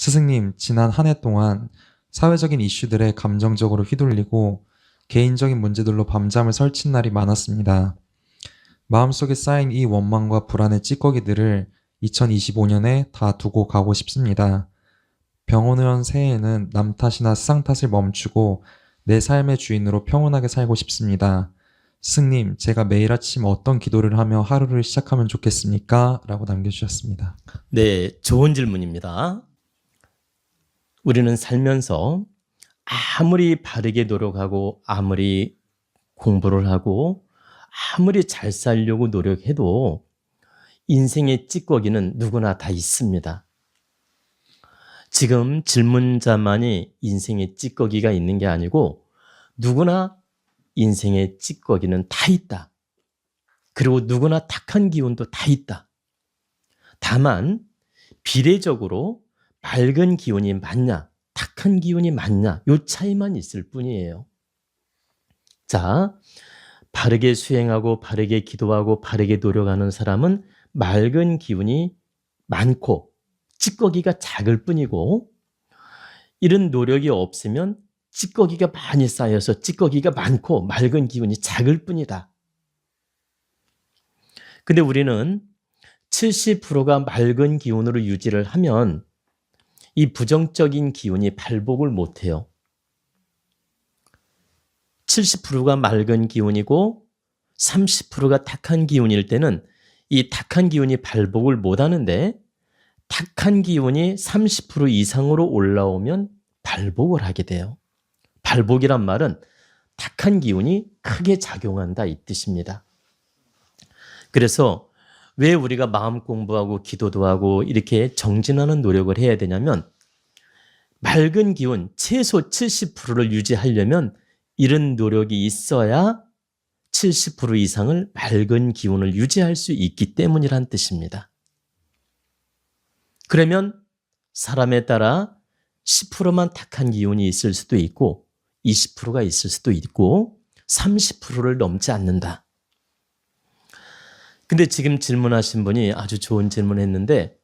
스승님, 지난 한 해 동안 사회적인 이슈들에 감정적으로 휘둘리고 개인적인 문제들로 밤잠을 설친 날이 많았습니다. 마음속에 쌓인 이 원망과 불안의 찌꺼기들을 2025년에 다 두고 가고 싶습니다. 병원의원 새해에는 남 탓이나 세상 탓을 멈추고 내 삶의 주인으로 평온하게 살고 싶습니다. 스님, 제가 매일 아침 어떤 기도를 하며 하루를 시작하면 좋겠습니까? 라고 남겨주셨습니다. 네, 좋은 질문입니다. 우리는 살면서 아무리 바르게 노력하고 아무리 공부를 하고 아무리 잘 살려고 노력해도 인생의 찌꺼기는 누구나 다 있습니다. 지금 질문자만이 인생의 찌꺼기가 있는 게 아니고 누구나 인생의 찌꺼기는 다 있다. 그리고 누구나 탁한 기운도 다 있다. 다만 비례적으로 맑은 기운이 맞냐, 탁한 기운이 맞냐, 요 차이만 있을 뿐이에요. 자, 바르게 수행하고 바르게 기도하고 바르게 노력하는 사람은 맑은 기운이 많고 찌꺼기가 작을 뿐이고 이런 노력이 없으면 찌꺼기가 많이 쌓여서 찌꺼기가 많고 맑은 기운이 작을 뿐이다. 근데 우리는 70%가 맑은 기운으로 유지를 하면 이 부정적인 기운이 발복을 못해요. 70%가 맑은 기운이고 30%가 탁한 기운일 때는 이 탁한 기운이 발복을 못 하는데 탁한 기운이 30% 이상으로 올라오면 발복을 하게 돼요. 발복이란 말은 탁한 기운이 크게 작용한다 이 뜻입니다. 그래서 왜 우리가 마음 공부하고 기도도 하고 이렇게 정진하는 노력을 해야 되냐면 맑은 기운 최소 70%를 유지하려면 이런 노력이 있어야 70% 이상을 맑은 기운을 유지할 수 있기 때문이란 뜻입니다. 그러면 사람에 따라 10%만 탁한 기운이 있을 수도 있고 20%가 있을 수도 있고 30%를 넘지 않는다. 근데 지금 질문하신 분이 아주 좋은 질문을 했는데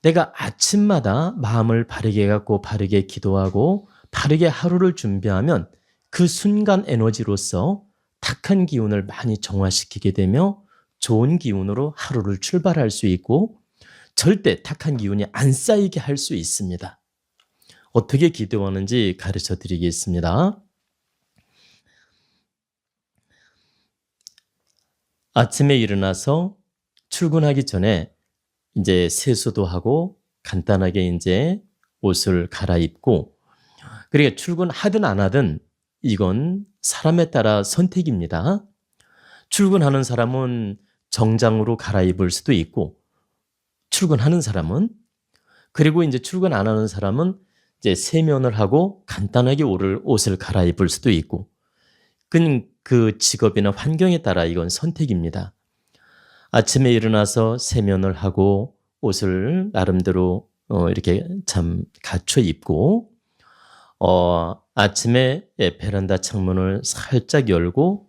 내가 아침마다 마음을 바르게 갖고 바르게 기도하고 바르게 하루를 준비하면 그 순간 에너지로서 탁한 기운을 많이 정화시키게 되며 좋은 기운으로 하루를 출발할 수 있고 절대 탁한 기운이 안 쌓이게 할 수 있습니다. 어떻게 기도하는지 가르쳐 드리겠습니다. 아침에 일어나서 출근하기 전에 이제 세수도 하고 간단하게 이제 옷을 갈아입고 그러니까 출근하든 안 하든 이건 사람에 따라 선택입니다. 출근하는 사람은 정장으로 갈아입을 수도 있고 출근하는 사람은 그리고 이제 출근 안 하는 사람은 이제 세면을 하고 간단하게 옷을, 옷을 갈아입을 수도 있고 그, 그 직업이나 환경에 따라 이건 선택입니다. 아침에 일어나서 세면을 하고 옷을 나름대로 어, 이렇게 참 갖춰 입고 어, 아침에 예, 베란다 창문을 살짝 열고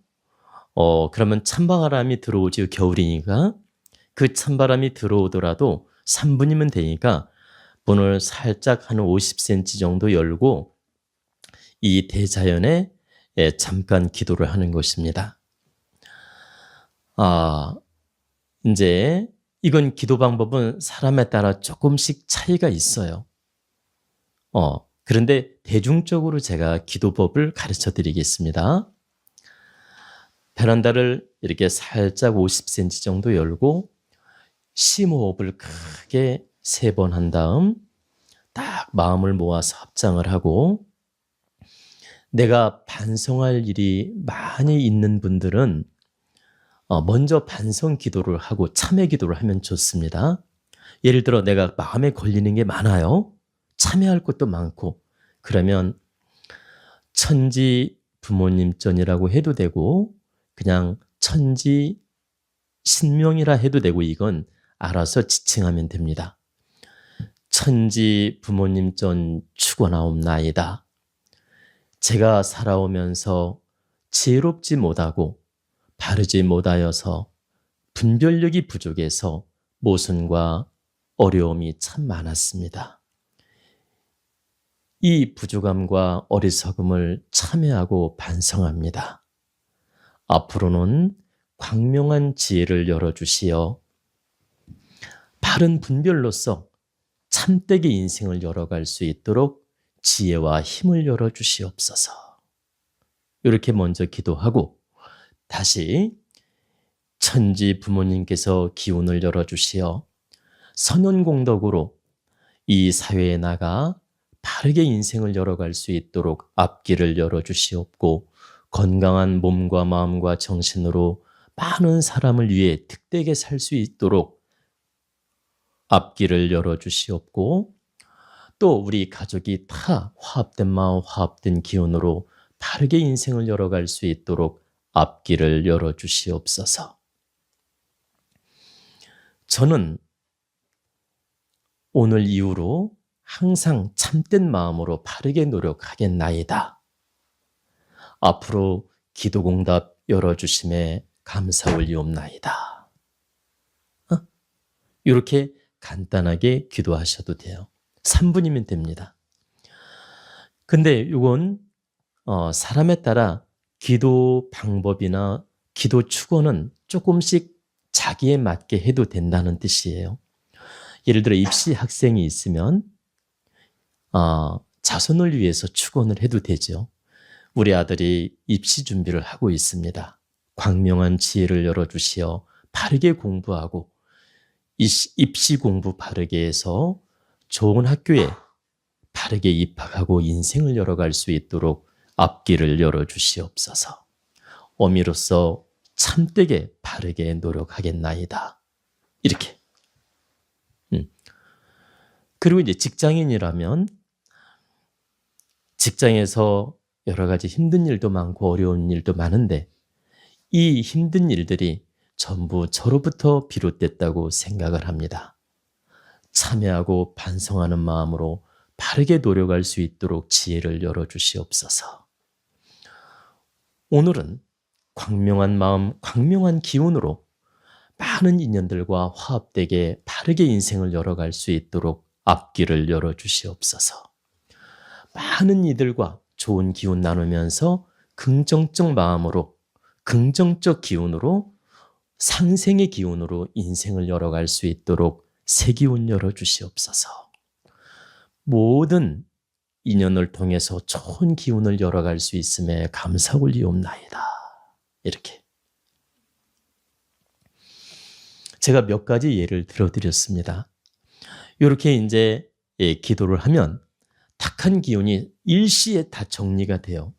어, 그러면 찬바람이 들어오지 겨울이니까 그 찬바람이 들어오더라도 3분이면 되니까 문을 살짝 한 50cm 정도 열고 이 대자연에 예, 잠깐 기도를 하는 것입니다. 아, 이제 이건 기도 방법은 사람에 따라 조금씩 차이가 있어요. 어, 그런데 대중적으로 제가 기도법을 가르쳐 드리겠습니다. 베란다를 이렇게 살짝 50cm 정도 열고 심호흡을 크게 세 번 한 다음 딱 마음을 모아서 합장을 하고 내가 반성할 일이 많이 있는 분들은 어, 먼저 반성 기도를 하고 참회 기도를 하면 좋습니다. 예를 들어 내가 마음에 걸리는 게 많아요. 참여할 것도 많고 그러면 천지 부모님 전이라고 해도 되고 그냥 천지 신명이라 해도 되고 이건 알아서 지칭하면 됩니다. 천지 부모님 전 축원하옵나이다. 제가 살아오면서 지혜롭지 못하고 바르지 못하여서 분별력이 부족해서 모순과 어려움이 참 많았습니다. 이 부족함과 어리석음을 참여하고 반성합니다. 앞으로는 광명한 지혜를 열어주시어 바른 분별로서 참되게 인생을 열어갈 수 있도록 지혜와 힘을 열어 주시옵소서. 이렇게 먼저 기도하고 다시 천지 부모님께서 기운을 열어 주시어 선연 공덕으로 이 사회에 나가 바르게 인생을 열어갈 수 있도록 앞길을 열어 주시옵고 건강한 몸과 마음과 정신으로 많은 사람을 위해 득되게 살 수 있도록 앞길을 열어 주시옵고 또 우리 가족이 다 화합된 마음, 화합된 기운으로 바르게 인생을 열어갈 수 있도록 앞길을 열어주시옵소서. 저는 오늘 이후로 항상 참된 마음으로 바르게 노력하겠나이다. 앞으로 기도공답 열어주심에 감사 올리옵나이다. 어? 이렇게 간단하게 기도하셔도 돼요. 3분이면 됩니다. 근데 이건 어, 사람에 따라 기도 방법이나 기도 축원은 조금씩 자기에 맞게 해도 된다는 뜻이에요. 예를 들어 입시 학생이 있으면 어, 자손을 위해서 축원을 해도 되죠. 우리 아들이 입시 준비를 하고 있습니다. 광명한 지혜를 열어주시어 바르게 공부하고 입시 공부 바르게 해서 좋은 학교에 바르게 입학하고 인생을 열어갈 수 있도록 앞길을 열어주시옵소서. 어미로서 참되게 바르게 노력하겠나이다. 이렇게. 음. 그리고 이제 직장인이라면 직장에서 여러 가지 힘든 일도 많고 어려운 일도 많은데 이 힘든 일들이 전부 저로부터 비롯됐다고 생각을 합니다. 참여하고 반성하는 마음으로 바르게 노력할 수 있도록 지혜를 열어주시옵소서. 오늘은 광명한 마음, 광명한 기운으로 많은 인연들과 화합되게 바르게 인생을 열어갈 수 있도록 앞길을 열어주시옵소서. 많은 이들과 좋은 기운 나누면서 긍정적 마음으로, 긍정적 기운으로, 상생의 기운으로 인생을 열어갈 수 있도록 새 기운 열어주시옵소서. 모든 인연을 통해서 좋은 기운을 열어갈 수 있음에 감사 올리옵나이다. 이렇게. 제가 몇 가지 예를 들어드렸습니다. 이렇게 이제 예, 기도를 하면 탁한 기운이 일시에 다 정리가 돼요.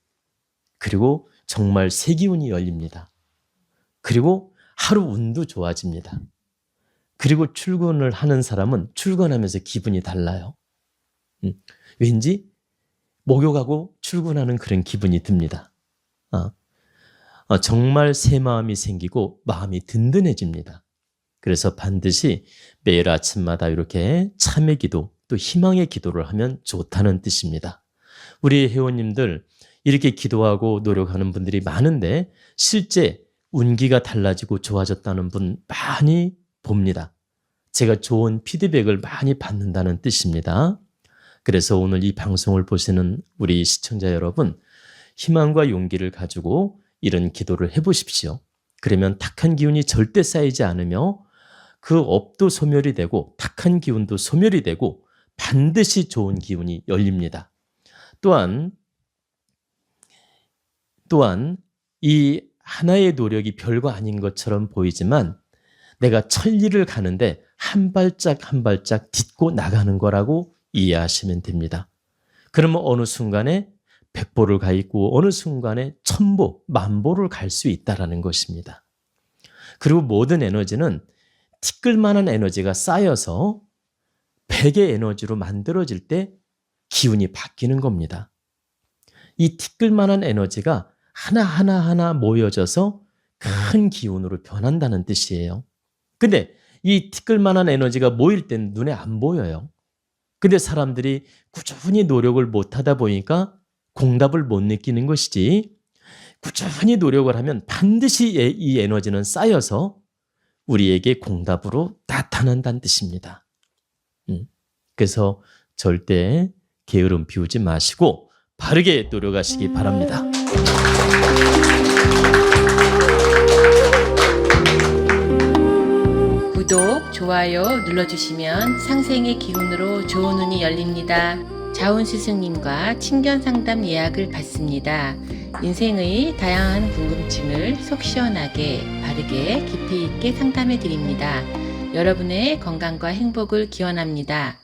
그리고 정말 새 기운이 열립니다. 그리고 하루 운도 좋아집니다. 그리고 출근을 하는 사람은 출근하면서 기분이 달라요. 음, 왠지 목욕하고 출근하는 그런 기분이 듭니다. 어, 어, 정말 새 마음이 생기고 마음이 든든해집니다. 그래서 반드시 매일 아침마다 이렇게 참의 기도 또 희망의 기도를 하면 좋다는 뜻입니다. 우리 회원님들 이렇게 기도하고 노력하는 분들이 많은데 실제 운기가 달라지고 좋아졌다는 분 많이 봅니다. 제가 좋은 피드백을 많이 받는다는 뜻입니다. 그래서 오늘 이 방송을 보시는 우리 시청자 여러분, 희망과 용기를 가지고 이런 기도를 해보십시오. 그러면 탁한 기운이 절대 쌓이지 않으며 그 업도 소멸이 되고 탁한 기운도 소멸이 되고 반드시 좋은 기운이 열립니다. 또한 또한 이 하나의 노력이 별거 아닌 것처럼 보이지만 내가 천리를 가는데 한 발짝 한 발짝 딛고 나가는 거라고 이해하시면 됩니다. 그러면 어느 순간에 백보를 가 있고 어느 순간에 천보, 만보를 갈 수 있다라는 것입니다. 그리고 모든 에너지는 티끌만한 에너지가 쌓여서 백의 에너지로 만들어질 때 기운이 바뀌는 겁니다. 이 티끌만한 에너지가 하나하나 하나 모여져서 큰 기운으로 변한다는 뜻이에요. 근데 이 티끌만한 에너지가 모일 땐 눈에 안 보여요. 근데 사람들이 꾸준히 노력을 못 하다 보니까 공답을 못 느끼는 것이지 꾸준히 노력을 하면 반드시 이 에너지는 쌓여서 우리에게 공답으로 나타난다는 뜻입니다. 음. 그래서 절대 게으름 피우지 마시고 바르게 노력하시기 바랍니다. 좋아요 눌러주시면 상생의 기운으로 좋은 운이 열립니다. 자운 스승님과 친견 상담 예약을 받습니다. 인생의 다양한 궁금증을 속 시원하게, 바르게, 깊이 있게 상담해 드립니다. 여러분의 건강과 행복을 기원합니다.